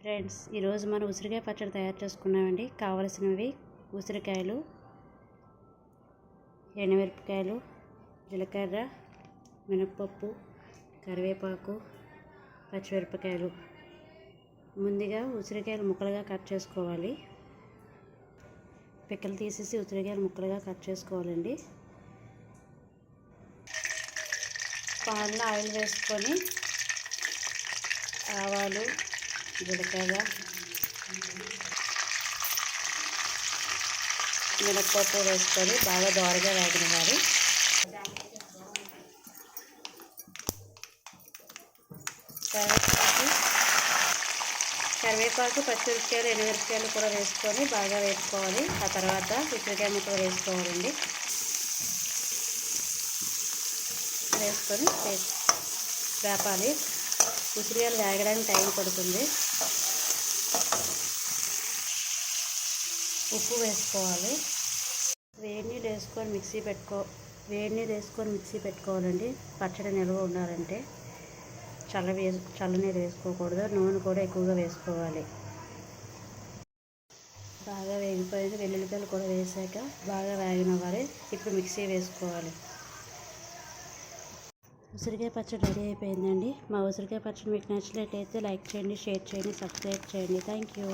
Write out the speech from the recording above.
Friends ఈరోజు మనం ఉసిరికాయ పచ్చడి తయారు చేసుకున్నామండి. కావలసినవి ఉసిరికాయలు ఎండుమిరపకాయలు జీలకర్ర మినప్పప్పు కరివేపాకు పచ్చిమిరపకాయలు. ముందుగా ఉసిరికాయలు ముక్కలుగా కట్ చేసుకోవాలి. పిక్కలు తీసేసి ఉసిరికాయలు ముక్కలుగా కట్ చేసుకోవాలండి. పాన్లో ఆయిల్ వేసుకొని ఆవాలు జీలకర్ర. మినప్పప్పు వేసుకొని బాగా దోరగా వేగనివ్వాలి కరివేపాకు. కరివేపాకు పచ్చిమిరపకాయలు ఎండుమిరపకాయలు కూడా వేసుకొని బాగా వేసుకోవాలి ఆ తర్వాత ఉసిరికాయ ముక్కలు వేసుకోవాలండి. వేసుకొని వేపాలి. ఉసిరియాలు వేగడానికి టైం పడుతుంది. ఉప్పు వేసుకోవాలి. వేడి నీళ్ళు వేసుకొని మిక్సీ పెట్టుకో వేడి నీళ్ళు వేసుకొని మిక్సీ పెట్టుకోవాలండి. పచ్చడి నిల్వ ఉండాలంటే. చల్ల వేసు చల్ల వేసుకోకూడదు. నూనె కూడా ఎక్కువగా వేసుకోవాలి. బాగా వేగిపోయింది. వెల్లుల్లిపాయలు కూడా వేసాక బాగా వేగినవ్వాలి ఇప్పుడు మిక్సీ వేసుకోవాలి. ఉసిరికాయ పచ్చడి రెడీ అయిపోయిందండి. మా ఉసిరికాయ పచ్చడి మీకు నచ్చినట్లయితే లైక్ చేయండి షేర్ చేయండి సబ్స్క్రైబ్ చేయండి. Thank you.